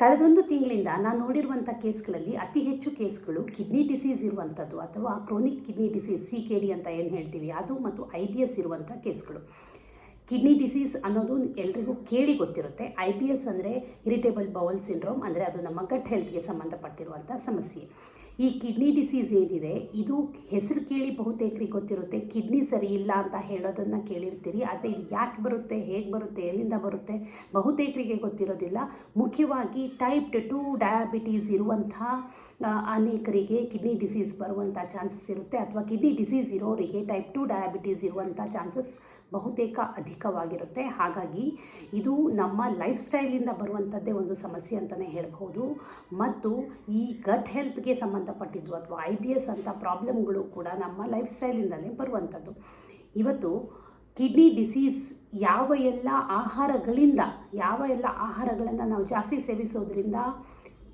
ಕಳೆದೊಂದು ತಿಂಗಳಿಂದ ನಾನು ನೋಡಿರುವಂಥ ಕೇಸ್ಗಳಲ್ಲಿ ಅತಿ ಹೆಚ್ಚು ಕೇಸ್ಗಳು ಕಿಡ್ನಿ ಡಿಸೀಸ್ ಇರುವಂಥದ್ದು ಅಥವಾ chronic kidney disease, C K D ಅಂತ ಏನು ಹೇಳ್ತೀವಿ, ಅದು ಮತ್ತು ಐ ಬಿ ಎಸ್ ಇರುವಂಥ ಕೇಸ್ಗಳು. ಕಿಡ್ನಿ ಡಿಸೀಸ್ ಅನ್ನೋದು ಎಲ್ರಿಗೂ ಕೇಳಿ ಗೊತ್ತಿರುತ್ತೆ. ಐ ಬಿ ಎಸ್ ಅಂದರೆ ಇರಿಟೇಬಲ್ ಬೌಲ್ ಸಿಂಡ್ರೋಮ್, ಅಂದರೆ ಅದು ನಮ್ಮ ಗಟ್ ಹೆಲ್ತ್ಗೆ ಸಂಬಂಧಪಟ್ಟಿರುವಂಥ ಸಮಸ್ಯೆ. ಈ ಕಿಡ್ನಿ ಡಿಸೀಸ್ ಏನಿದೆ, ಇದು ಹೆಸರು ಕೇಳಿ ಬಹುತೇಕರಿಗೆ ಗೊತ್ತಿರುತ್ತೆ ಕಿಡ್ನಿ ಸರಿ ಇಲ್ಲ ಅಂತ ಹೇಳೋದನ್ನು ಕೇಳಿರ್ತೀರಿ, ಆದರೆ ಇದು ಯಾಕೆ ಬರುತ್ತೆ, ಹೇಗೆ ಬರುತ್ತೆ, ಎಲ್ಲಿಂದ ಬರುತ್ತೆ, ಬಹುತೇಕರಿಗೆ ಗೊತ್ತಿರೋದಿಲ್ಲ. ಮುಖ್ಯವಾಗಿ ಟೈಪ್ ಟು ಡಯಾಬಿಟೀಸ್ ಇರುವಂಥ ಅನೇಕರಿಗೆ ಕಿಡ್ನಿ ಡಿಸೀಸ್ ಬರುವಂಥ ಚಾನ್ಸಸ್ ಇರುತ್ತೆ, ಅಥವಾ ಕಿಡ್ನಿ ಡಿಸೀಸ್ ಇರೋರಿಗೆ ಟೈಪ್ ಟು ಡಯಾಬಿಟೀಸ್ ಇರುವಂಥ ಚಾನ್ಸಸ್ ಬಹುತೇಕ ಅಧಿಕವಾಗಿರುತ್ತೆ. ಹಾಗಾಗಿ ಇದು ನಮ್ಮ ಲೈಫ್ ಸ್ಟೈಲಿಂದ ಬರುವಂಥದ್ದೇ ಒಂದು ಸಮಸ್ಯೆ ಅಂತಲೇ ಹೇಳ್ಬೋದು ಮತ್ತು ಈ ಗಟ್ ಹೆಲ್ತ್ಗೆ ಸಂಬಂಧಪಟ್ಟಿದ್ದು ಅಥವಾ ಐ ಬಿ ಎಸ್ ಅಂಥ ಪ್ರಾಬ್ಲಮ್ಗಳು ಕೂಡ ನಮ್ಮ ಲೈಫ್ ಸ್ಟೈಲಿಂದಲೇ ಬರುವಂಥದ್ದು. ಇವತ್ತು ಕಿಡ್ನಿ ಡಿಸೀಸ್ ಯಾವ ಎಲ್ಲ ಆಹಾರಗಳಿಂದ, ಯಾವ ಎಲ್ಲ ಆಹಾರಗಳನ್ನು ನಾವು ಜಾಸ್ತಿ ಸೇವಿಸೋದ್ರಿಂದ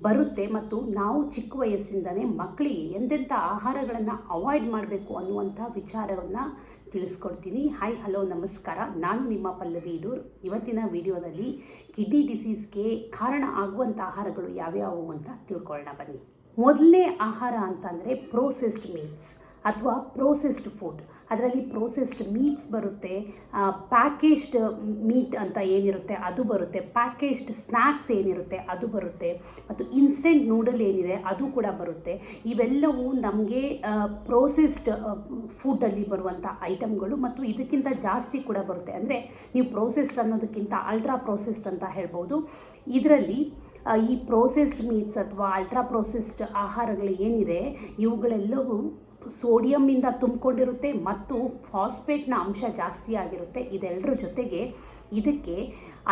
ಬರುತ್ತೆ ಮತ್ತು ನಾವು ಚಿಕ್ಕ ವಯಸ್ಸಿಂದನೇ ಮಕ್ಕಳಿಗೆ ಎಂತೆಂಥ ಆಹಾರಗಳನ್ನು ಅವಾಯ್ಡ್ ಮಾಡಬೇಕು ಅನ್ನುವಂಥ ವಿಚಾರವನ್ನು ತಿಳಿಸ್ಕೊಡ್ತೀನಿ. ಹಾಯ್, ಹಲೋ, ನಮಸ್ಕಾರ. ನಾನು ನಿಮ್ಮ ಪಲ್ಲವಿ ಇಡೂರ್. ಇವತ್ತಿನ ವಿಡಿಯೋದಲ್ಲಿ ಕಿಡ್ನಿ ಡಿಸೀಸ್ಗೆ ಕಾರಣ ಆಗುವಂಥ ಆಹಾರಗಳು ಯಾವ್ಯಾವು ಅಂತ ತಿಳ್ಕೊಳ್ಳೋಣ ಬನ್ನಿ. ಮೊದಲನೇ ಆಹಾರ ಅಂತಂದರೆ ಪ್ರೋಸೆಸ್ಡ್ ಮೀಟ್ಸ್ ಅಥವಾ ಪ್ರೋಸೆಸ್ಡ್ ಫುಡ್ ಅದರಲ್ಲಿ ಪ್ರೋಸೆಸ್ಡ್ ಮೀಟ್ಸ್ ಬರುತ್ತೆ ಪ್ಯಾಕೇಜ್ಡ್ ಮೀಟ್ ಅಂತ ಏನಿರುತ್ತೆ ಅದು ಬರುತ್ತೆ ಪ್ಯಾಕೇಜ್ಡ್ ಸ್ನ್ಯಾಕ್ಸ್ ಏನಿರುತ್ತೆ ಅದು ಬರುತ್ತೆ, ಮತ್ತು ಇನ್ಸ್ಟೆಂಟ್ ನೂಡಲ್ ಏನಿದೆ ಅದು ಕೂಡ ಬರುತ್ತೆ. ಇವೆಲ್ಲವೂ ನಮಗೆ ಪ್ರೋಸೆಸ್ಡ್ ಫುಡ್ಡಲ್ಲಿ ಬರುವಂಥ ಐಟಮ್ಗಳು ಮತ್ತು ಇದಕ್ಕಿಂತ ಜಾಸ್ತಿ ಕೂಡ ಬರುತ್ತೆ. ಅಂದರೆ ನೀವು ಪ್ರೋಸೆಸ್ಡ್ ಅನ್ನೋದಕ್ಕಿಂತ ಅಲ್ಟ್ರಾ ಪ್ರೋಸೆಸ್ಡ್ ಅಂತ ಹೇಳ್ಬೋದು. ಇದರಲ್ಲಿ ಈ ಪ್ರೋಸೆಸ್ಡ್ ಮೀಟ್ಸ್ ಅಥವಾ ಅಲ್ಟ್ರಾ ಪ್ರೋಸೆಸ್ಡ್ ಆಹಾರಗಳು ಏನಿದೆ ಇವುಗಳೆಲ್ಲವೂ ಸೋಡಿಯಮ್ಮಿಂದ ತುಂಬಿಕೊಂಡಿರುತ್ತೆ ಮತ್ತು ಫಾಸ್ಫೇಟ್ನ ಅಂಶ ಜಾಸ್ತಿ ಆಗಿರುತ್ತೆ. ಇದೆಲ್ಲರ ಜೊತೆಗೆ ಇದಕ್ಕೆ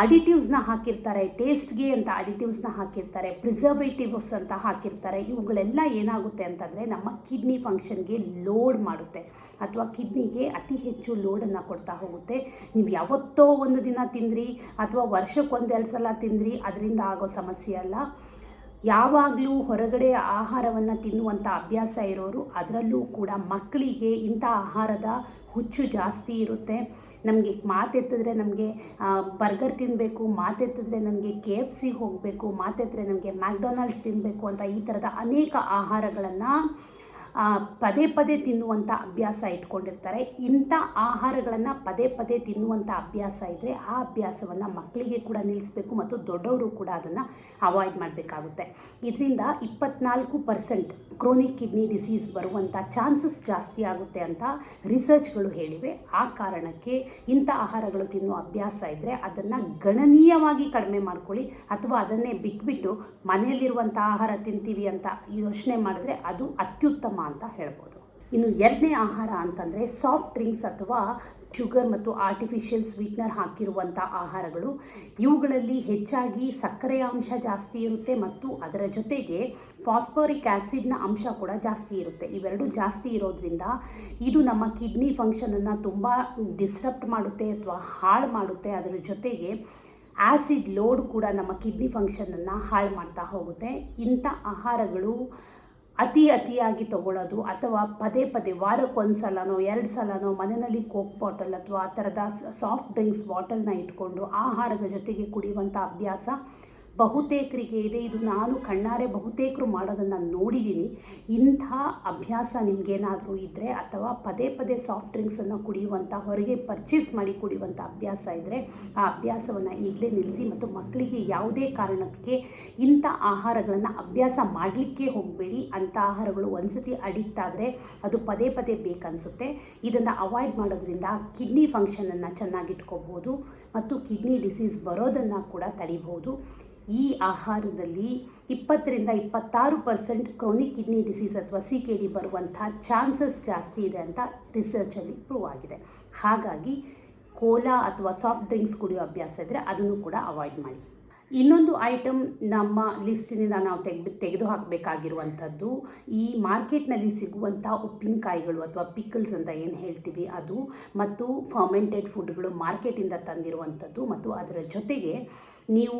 ಅಡಿಟಿವ್ಸ್ನ ಹಾಕಿರ್ತಾರೆ, ಟೇಸ್ಟ್ಗೆ ಅಂತ ಅಡಿಟಿವ್ಸ್ನ ಹಾಕಿರ್ತಾರೆ, ಪ್ರಿಸರ್ವೇಟಿವ್ಸ್ ಅಂತ ಹಾಕಿರ್ತಾರೆ. ಇವುಗಳೆಲ್ಲ ಏನಾಗುತ್ತೆ ಅಂತಂದರೆ ನಮ್ಮ ಕಿಡ್ನಿ ಫಂಕ್ಷನ್ಗೆ ಲೋಡ್ ಮಾಡುತ್ತೆ. ಅಥವಾ ಕಿಡ್ನಿಗೆ ಅತಿ ಹೆಚ್ಚು ಲೋಡನ್ನು ಕೊಡ್ತಾ ಹೋಗುತ್ತೆ. ನೀವು ಯಾವತ್ತೋ ಒಂದು ದಿನ ತಿಂದ್ರಿ ಅಥವಾ ವರ್ಷಕ್ಕೊಂದೆರಡು ಸಲ ತಿಂದ್ರಿ, ಅದರಿಂದ ಆಗೋ ಸಮಸ್ಯೆ ಅಲ್ಲ. ಯಾವಾಗಲೂ ಹೊರಗಡೆ ಆಹಾರವನ್ನು ತಿನ್ನುವಂಥ ಅಭ್ಯಾಸ ಇರೋರು, ಅದರಲ್ಲೂ ಕೂಡ ಮಕ್ಕಳಿಗೆ ಇಂಥ ಆಹಾರದ ಹುಚ್ಚು ಜಾಸ್ತಿ ಇರುತ್ತೆ. ನಮಗೆ ಮಾತೆತ್ತಿದ್ರೆ ನಮಗೆ ಬರ್ಗರ್ ತಿನ್ನಬೇಕು ಮಾತೆತ್ತಿದ್ರೆ ನನಗೆ ಕೆ ಎಫ್ ಸಿ ಹೋಗಬೇಕು, ಮಾತೆತ್ತಿದ್ರೆ ನಮಗೆ ಮ್ಯಾಕ್ಡೊನಾಲ್ಡ್ಸ್ ತಿನ್ನಬೇಕು ಅಂತ ಈ ಥರದ ಅನೇಕ ಆಹಾರಗಳನ್ನು ಪದೇ ಪದೇ ತಿನ್ನುವಂಥ ಅಭ್ಯಾಸ ಇಟ್ಕೊಂಡಿರ್ತಾರೆ. ಇಂಥ ಆಹಾರಗಳನ್ನು ಪದೇ ಪದೇ ತಿನ್ನುವಂಥ ಅಭ್ಯಾಸ ಇದ್ದರೆ ಆ ಅಭ್ಯಾಸವನ್ನು ಮಕ್ಕಳಿಗೆ ಕೂಡ ನಿಲ್ಲಿಸಬೇಕು ಮತ್ತು ದೊಡ್ಡವರು ಕೂಡ ಅದನ್ನು ಅವಾಯ್ಡ್ ಮಾಡಬೇಕಾಗುತ್ತೆ. ಇದರಿಂದ ಇಪ್ಪತ್ನಾಲ್ಕು ಪರ್ಸೆಂಟ್ ಕ್ರೋನಿಕ್ ಕಿಡ್ನಿ ಡಿಸೀಸ್ ಬರುವಂಥ ಚಾನ್ಸಸ್ ಜಾಸ್ತಿ ಆಗುತ್ತೆ ಅಂತ ರಿಸರ್ಚ್ಗಳು ಹೇಳಿವೆ. ಆ ಕಾರಣಕ್ಕೆ ಇಂಥ ಆಹಾರಗಳು ತಿನ್ನುವ ಅಭ್ಯಾಸ ಇದ್ದರೆ ಅದನ್ನು ಗಣನೀಯವಾಗಿ ಕಡಿಮೆ ಮಾಡ್ಕೊಳ್ಳಿ ಅಥವಾ ಅದನ್ನೇ ಬಿಟ್ಬಿಟ್ಟು ಮನೆಯಲ್ಲಿರುವಂಥ ಆಹಾರ ತಿಂತೀವಿ ಅಂತ ಯೋಚನೆ ಮಾಡಿದ್ರೆ ಅದು ಅತ್ಯುತ್ತಮ ಅಂತ ಹೇಳ್ಬೋದು. ಇನ್ನು ಎರಡನೇ ಆಹಾರ ಅಂತಂದರೆ ಸಾಫ್ಟ್ ಡ್ರಿಂಕ್ಸ್ ಅಥವಾ ಶುಗರ್ ಮತ್ತು ಆರ್ಟಿಫಿಷಿಯಲ್ ಸ್ವೀಟ್ನರ್ ಹಾಕಿರುವಂಥ ಆಹಾರಗಳು. ಇವುಗಳಲ್ಲಿ ಹೆಚ್ಚಾಗಿ ಸಕ್ಕರೆಯ ಅಂಶ ಜಾಸ್ತಿ ಇರುತ್ತೆ ಮತ್ತು ಅದರ ಜೊತೆಗೆ ಫಾಸ್ಫೋರಿಕ್ ಆ್ಯಸಿಡ್ನ ಅಂಶ ಕೂಡ ಜಾಸ್ತಿ ಇರುತ್ತೆ. ಇವೆರಡು ಜಾಸ್ತಿ ಇರೋದ್ರಿಂದ ಇದು ನಮ್ಮ ಕಿಡ್ನಿ ಫಂಕ್ಷನನ್ನು ತುಂಬ ಡಿಸ್ಟರ್ಬ್ ಮಾಡುತ್ತೆ ಅಥವಾ ಹಾಳು ಮಾಡುತ್ತೆ. ಅದರ ಜೊತೆಗೆ ಆ್ಯಸಿಡ್ ಲೋಡ್ ಕೂಡ ನಮ್ಮ ಕಿಡ್ನಿ ಫಂಕ್ಷನನ್ನು ಹಾಳು ಮಾಡ್ತಾ ಹೋಗುತ್ತೆ. ಇಂಥ ಆಹಾರಗಳು ಅತಿ ಅತಿಯಾಗಿ ತಗೊಳ್ಳೋದು ಅಥವಾ ಪದೇ ಪದೇ ವಾರಕ್ಕೊಂದು ಸಲನೋ ಎರಡು ಸಲನೋ ಮನೆಯಲ್ಲಿ ಕೋಕ್ ಬಾಟಲ್ ಅಥವಾ ಆ ಥರದ ಸಾಫ್ಟ್ ಡ್ರಿಂಕ್ಸ್ ಬಾಟಲ್ನ ಇಟ್ಕೊಂಡು ಆಹಾರದ ಜೊತೆಗೆ ಕುಡಿಯುವಂಥ ಅಭ್ಯಾಸ ಬಹುತೇಕರಿಗೆ ಇದೆ. ಇದು ನಾನು ಕಣ್ಣಾರೆ ಬಹುತೇಕರು ಮಾಡೋದನ್ನು ನೋಡಿದ್ದೀನಿ. ಇಂಥ ಅಭ್ಯಾಸ ನಿಮಗೇನಾದರೂ ಇದ್ದರೆ ಅಥವಾ ಪದೇ ಪದೇ ಸಾಫ್ಟ್ ಡ್ರಿಂಕ್ಸನ್ನು ಕುಡಿಯುವಂಥ ಹೊರಗೆ ಪರ್ಚೇಸ್ ಮಾಡಿ ಕುಡಿಯುವಂಥ ಅಭ್ಯಾಸ ಇದ್ದರೆ ಆ ಅಭ್ಯಾಸವನ್ನು ಈಗಲೇ ನಿಲ್ಲಿಸಿ ಮತ್ತು ಮಕ್ಕಳಿಗೆ ಯಾವುದೇ ಕಾರಣಕ್ಕೆ ಇಂಥ ಆಹಾರಗಳನ್ನು ಅಭ್ಯಾಸ ಮಾಡಲಿಕ್ಕೆ ಹೋಗಬೇಡಿ. ಅಂಥ ಆಹಾರಗಳು ಒಂದ್ಸತಿ ಅಡಿಕ್ಟ್ ಆದರೆ ಅದು ಪದೇ ಪದೇ ಬೇಕನ್ನಿಸುತ್ತೆ ಇದನ್ನು ಅವಾಯ್ಡ್ ಮಾಡೋದ್ರಿಂದ ಕಿಡ್ನಿ ಫಂಕ್ಷನನ್ನು ಚೆನ್ನಾಗಿಟ್ಕೋಬೋದು ಮತ್ತು ಕಿಡ್ನಿ ಡಿಸೀಸ್ ಬರೋದನ್ನು ಕೂಡ ತಡಿಬೋದು. ಈ ಆಹಾರದಲ್ಲಿ ಇಪ್ಪತ್ತರಿಂದ ಇಪ್ಪತ್ತಾರು ಪರ್ಸೆಂಟ್ ಕ್ರೋನಿಕ್ ಕಿಡ್ನಿ ಡಿಸೀಸ್ ಅಥವಾ ಸಿ ಕೆ ಡಿ ಬರುವಂಥ ಚಾನ್ಸಸ್ ಜಾಸ್ತಿ ಇದೆ ಅಂತ ರಿಸರ್ಚಲ್ಲಿ ಪ್ರೂವ್ ಆಗಿದೆ. ಹಾಗಾಗಿ ಕೋಲಾ ಅಥವಾ ಸಾಫ್ಟ್ ಡ್ರಿಂಕ್ಸ್ ಕುಡಿಯೋ ಅಭ್ಯಾಸ ಇದ್ದರೆ ಅದನ್ನು ಕೂಡ ಅವಾಯ್ಡ್ ಮಾಡಿ. ಇನ್ನೊಂದು ಐಟಮ್ ನಮ್ಮ ಲಿಸ್ಟಿನಿಂದ ನಾವು ತೆಗೆದು ತೆಗೆದು ಹಾಕಬೇಕಾಗಿರುವಂಥದ್ದು ಈ ಮಾರ್ಕೆಟ್ನಲ್ಲಿ ಸಿಗುವಂಥ ಉಪ್ಪಿನಕಾಯಿಗಳು ಅಥವಾ ಪಿಕಲ್ಸ್ ಅಂತ ಏನು ಹೇಳ್ತೀವಿ ಅದು, ಮತ್ತು ಫರ್ಮೆಂಟೆಡ್ ಫುಡ್ಗಳು ಮಾರ್ಕೆಟಿಂದ ತಂದಿರುವಂಥದ್ದು, ಮತ್ತು ಅದರ ಜೊತೆಗೆ ನೀವು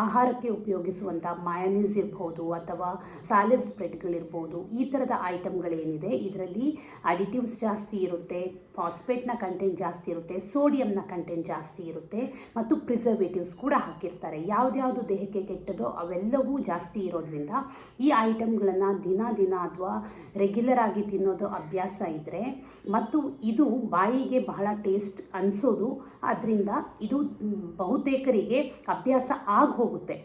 ಆಹಾರಕ್ಕೆ ಉಪಯೋಗಿಸುವಂಥ ಮಯನೀಸ್ ಇರ್ಬೋದು ಅಥವಾ ಸ್ಯಾಲಡ್ ಸ್ಪ್ರೆಡ್ಗಳಿರ್ಬೋದು ಈ ಥರದ ಐಟಮ್ಗಳೇನಿದೆ ಇದರಲ್ಲಿ ಅಡಿಟಿವ್ಸ್ ಜಾಸ್ತಿ ಇರುತ್ತೆ ಫಾಸ್ಫೇಟ್ನ ಕಂಟೆಂಟ್ ಜಾಸ್ತಿ ಇರುತ್ತೆ ಸೋಡಿಯಂನ ಕಂಟೆಂಟ್ ಜಾಸ್ತಿ ಇರುತ್ತೆ, ಮತ್ತು ಪ್ರಿಸರ್ವೇಟಿವ್ಸ್ ಕೂಡ ಹಾಕಿರ್ತಾರೆ. ಯಾವುದ್ಯಾವುದು ದೇಹಕ್ಕೆ ಕೆಟ್ಟದೋ ಅವೆಲ್ಲವೂ ಜಾಸ್ತಿ ಇರೋದ್ರಿಂದ ಈ ಐಟಮ್ಗಳನ್ನು ದಿನ ದಿನ ಅಥವಾ ರೆಗ್ಯುಲರ್ ಆಗಿ ತಿನ್ನೋದು ಅಭ್ಯಾಸ ಇದ್ದರೆ ಮತ್ತು ಇದು ಬಾಯಿಗೆ ಬಹಳ ಟೇಸ್ಟ್ ಅನಿಸೋದು ಅದರಿಂದ ಇದು ಬಹುತೇಕರಿಗೆ ಅಭ್ಯಾಸ ಆಗಿ ಹೋಗುತ್ತೆ.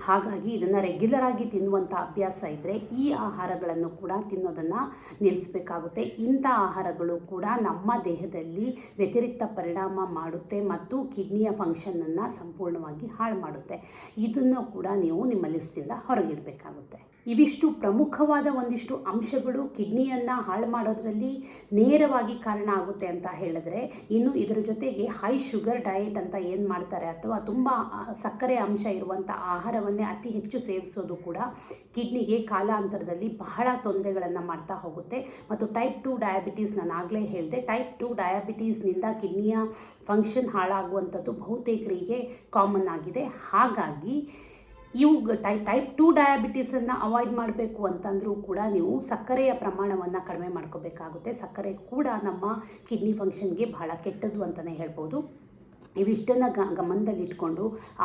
ಹಾಗಾಗಿ ಇದನ್ನು ರೆಗ್ಯುಲರ್ ಆಗಿ ತಿನ್ನುವಂಥ ಅಭ್ಯಾಸ ಇದ್ದರೆ ಈ ಆಹಾರಗಳನ್ನು ಕೂಡ ತಿನ್ನೋದನ್ನು ನಿಲ್ಲಿಸಬೇಕಾಗುತ್ತೆ ಇಂಥ ಆಹಾರಗಳು ಕೂಡ ನಮ್ಮ ದೇಹದಲ್ಲಿ ವ್ಯತಿರಿಕ್ತ ಪರಿಣಾಮ ಮಾಡುತ್ತೆ ಮತ್ತು ಕಿಡ್ನಿಯ ಫಂಕ್ಷನನ್ನು ಸಂಪೂರ್ಣವಾಗಿ ಹಾಳು ಮಾಡುತ್ತೆ. ಇದನ್ನು ಕೂಡ ನೀವು ನಿಮ್ಮ ಲಿಸ್ಟಿಂದ ಹೊರಗಿಡಬೇಕಾಗುತ್ತೆ. ಇವಿಷ್ಟು ಪ್ರಮುಖವಾದ ಒಂದಿಷ್ಟು ಅಂಶಗಳು ಕಿಡ್ನಿಯನ್ನು ಹಾಳು ಮಾಡೋದರಲ್ಲಿ ನೇರವಾಗಿ ಕಾರಣ ಆಗುತ್ತೆ ಅಂತ ಹೇಳಿದ್ರೆ ಇನ್ನು ಇದರ ಜೊತೆಗೆ ಹೈ ಶುಗರ್ ಡಯಟ್ ಅಂತ ಏನು ಮಾಡ್ತಾರೆ ಅಥವಾ ತುಂಬ ಸಕ್ಕರೆ ಅಂಶ ಇರುವಂಥ ಆಹಾರವನ್ನೇ ಅತಿ ಹೆಚ್ಚು ಸೇವಿಸೋದು ಕೂಡ ಕಿಡ್ನಿಗೆ ಕಾಲಾಂತರದಲ್ಲಿ ಬಹಳ ತೊಂದರೆಗಳನ್ನು ಮಾಡ್ತಾ ಹೋಗುತ್ತೆ. ಮತ್ತು ಟೈಪ್ ಟು ಡಯಾಬಿಟೀಸ್ ನಾನು ಆಗಲೇ ಹೇಳಿದೆ ಟೈಪ್ ಟು ಡಯಾಬಿಟೀಸ್ನಿಂದ ಕಿಡ್ನಿಯ ಫಂಕ್ಷನ್ ಹಾಳಾಗುವಂಥದ್ದು ಬಹುತೇಕರಿಗೆ ಕಾಮನ್ ಆಗಿದೆ. ಹಾಗಾಗಿ ಇವು ಟೈ ಟೈಪ್ ಟು ಡಯಾಬಿಟೀಸನ್ನು ಅವಾಯ್ಡ್ ಮಾಡಬೇಕು ಅಂತಂದರೂ ಕೂಡ ನೀವು ಸಕ್ಕರೆಯ ಪ್ರಮಾಣವನ್ನು ಕಡಿಮೆ ಮಾಡ್ಕೋಬೇಕಾಗುತ್ತೆ. ಸಕ್ಕರೆ ಕೂಡ ನಮ್ಮ ಕಿಡ್ನಿ ಫಂಕ್ಷನ್ಗೆ ಬಹಳ ಕೆಟ್ಟದ್ದು ಅಂತಲೇ ಹೇಳ್ಬೋದು. ಇವಿಷ್ಟನ್ನು ಗ, ಗಮನದಲ್ಲಿಟ್ಕೊಂಡು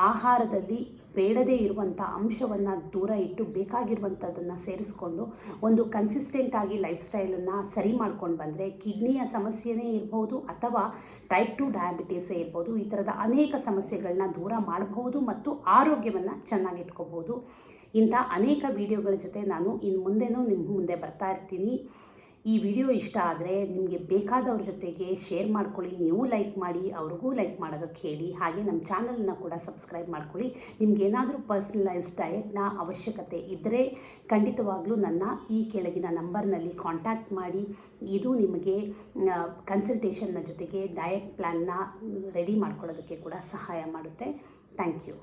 ಆಹಾರದಲ್ಲಿ ಬೇಡದೇ ಇರುವಂಥ ಅಂಶವನ್ನು ದೂರ ಇಟ್ಟು ಬೇಕಾಗಿರುವಂಥದ್ದನ್ನು ಸೇರಿಸ್ಕೊಂಡು ಒಂದು ಕನ್ಸಿಸ್ಟೆಂಟ್ ಆಗಿ ಲೈಫ್ ಸ್ಟೈಲನ್ನು ಸರಿ ಮಾಡ್ಕೊಂಡು ಬಂದರೆ ಕಿಡ್ನಿಯ ಸಮಸ್ಯೆನೇ ಇರ್ಬೋದು ಅಥವಾ ಟೈಪ್ ಟು ಡಯಾಬಿಟೀಸೇ ಇರ್ಬೋದು, ಈ ಥರದ ಅನೇಕ ಸಮಸ್ಯೆಗಳನ್ನ ದೂರ ಮಾಡಬಹುದು ಮತ್ತು ಆರೋಗ್ಯವನ್ನು ಚೆನ್ನಾಗಿಟ್ಕೋಬೋದು ಇಂಥ ಅನೇಕ ವಿಡಿಯೋಗಳ ಜೊತೆ ನಾನು ಇನ್ನು ಮುಂದೆನೂ ನಿಮ್ಮ ಮುಂದೆ ಬರ್ತಾ ಇರ್ತೀನಿ. ಈ ವಿಡಿಯೋ ಇಷ್ಟ ಆದರೆ ನಿಮಗೆ ಬೇಕಾದವ್ರ ಜೊತೆಗೆ ಶೇರ್ ಮಾಡ್ಕೊಳ್ಳಿ, ನೀವು ಲೈಕ್ ಮಾಡಿ, ಅವ್ರಿಗೂ ಲೈಕ್ ಮಾಡೋದಕ್ಕೆ ಹೇಳಿ. ಹಾಗೆ ನಮ್ಮ ಚಾನಲನ್ನ ಕೂಡ ಸಬ್ಸ್ಕ್ರೈಬ್ ಮಾಡ್ಕೊಳ್ಳಿ. ನಿಮಗೇನಾದರೂ ಪರ್ಸ್ನಲೈಸ್ ಡಯೆಟ್ನ ಅವಶ್ಯಕತೆ ಇದ್ದರೆ ಖಂಡಿತವಾಗ್ಲೂ ನನ್ನ ಈ ಕೆಳಗಿನ ನಂಬರ್ನಲ್ಲಿ ಕಾಂಟ್ಯಾಕ್ಟ್ ಮಾಡಿ. ಇದು ನಿಮಗೆ ಕನ್ಸಲ್ಟೇಷನ್ನ ಜೊತೆಗೆ ಡಯೆಟ್ ಪ್ಲ್ಯಾನ್ನ ರೆಡಿ ಮಾಡ್ಕೊಳ್ಳೋದಕ್ಕೆ ಕೂಡ ಸಹಾಯ ಮಾಡುತ್ತೆ. Thank you